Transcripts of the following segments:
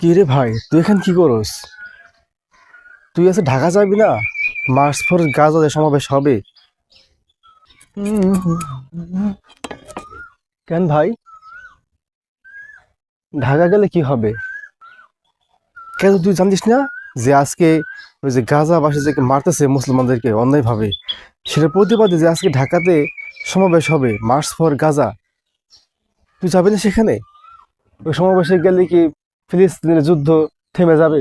কি রে ভাই? তুই এখানে কি করস? তুই আছে ঢাকা যাবি না? মার্চ ফোর গাজাতে সমাবেশ হবে। কেন ভাই? ঢাকা গেলে কি হবে? কেন তুই জানিস না যে আজকে ওই যে গাজাবাসী যে মারতেছে মুসলমানদেরকে অন্যায়ভাবে, সেটা প্রতিবাদে যে আজকে ঢাকাতে সমাবেশ হবে, মার্চ ফর গাজা। তুই যাবি না সেখানে? ওই সমাবেশে গেলে কি ফিলিস্তিনের যুদ্ধ থেমে যাবে?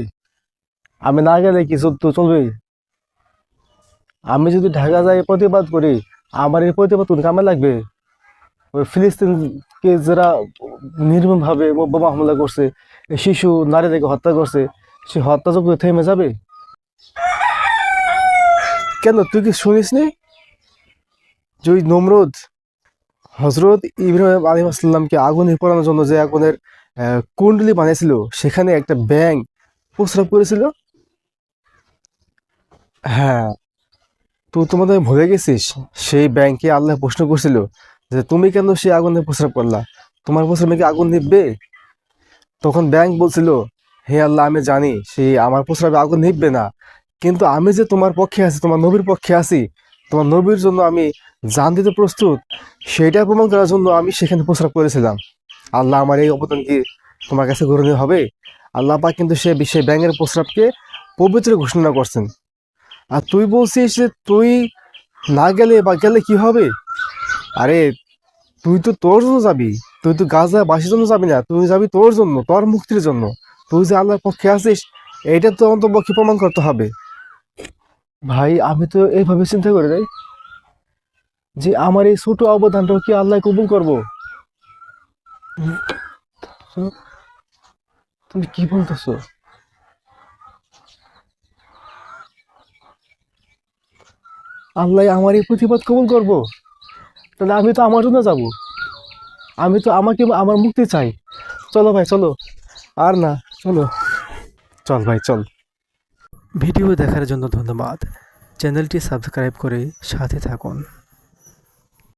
আমি না গেলে কি যুদ্ধ চলবে? আমি যদি ঢাকা যাই প্রতিবাদ করি, আমার এই প্রতিবাদ কোন কামে লাগবে? ওই ফিলিস্তিনকে যারা নির্মমভাবে বোমা হামলা করছে শিশু নারীদেরকে হত্যা করছে সে হত্যাযোগ্য থেমে যাবে? কেন তুই কি শুনিস নি? যে নমরুদ হজরত ইব্রাহিম আলী আসসালামকে আগুনে পোড়ানোর জন্য যে আগুনের কুণ্ডলি বানিয়েছিল সেখানে একটা ব্যাং প্রস্রাব করেছিল। হ্যাঁ তুই তোমাদের ভুলে গেছিস? সেই ব্যাংকে আল্লাহ প্রশ্ন করছিল যে, তুমি কেন সেই আগুনে প্রস্রাব করলা? তোমার প্রস্রাবে কি আগুন নিববে তখন ব্যাংক বলছিল, হে আল্লাহ, আমি জানি সেই আমার প্রস্রাবে আগুন নিববে না। কিন্তু আমি যে তোমার পক্ষে আছি, তোমার নবীর পক্ষে আছি, তোমার নবীর জন্য আমি জান দিতে প্রস্তুত, সেটা প্রমাণ করার জন্য আমি সেখানে প্রস্রাব করেছিলাম। আল্লাহ আমার এই অবদান কি তোমার কাছে গ্রহণীয় হবে? আল্লাহ পাক কিন্তু সে সেই ব্যাঙের প্রস্রাবকে পবিত্র ঘোষণা করছেন। আর তুই বলছিস যে তুই না গেলে বা গেলে কি হবে? আরে, তুই তো তোর জন্য যাবি। তুই তো গাজা বাসির জন্য যাবি না। তুই যাবি তোর জন্য, তোর মুক্তির জন্য। তুই যে আল্লাহর পক্ষে আছিস, এইটা তো অন্তপক্ষে প্রমাণ করতে হবে। ভাই, আমি তো এইভাবে চিন্তা করি নাই যে আমার এই ছোট অবদানটাও কি আল্লাহ কবুল করব? তুমি কি বলতেছো? আল্লাহ আমার এই প্রতিবাদ কবুল করব। তাহলে আমি তো আমার জন্য যাব। আমি তো আমাকে আমার মুক্তি চাই। চলো ভাই, চলো। আর না, চলো। চল ভাই, চল। ভিডিও দেখার জন্য ধন্যবাদ। চ্যানেলটি সাবস্ক্রাইব করে সাথে থাকুন।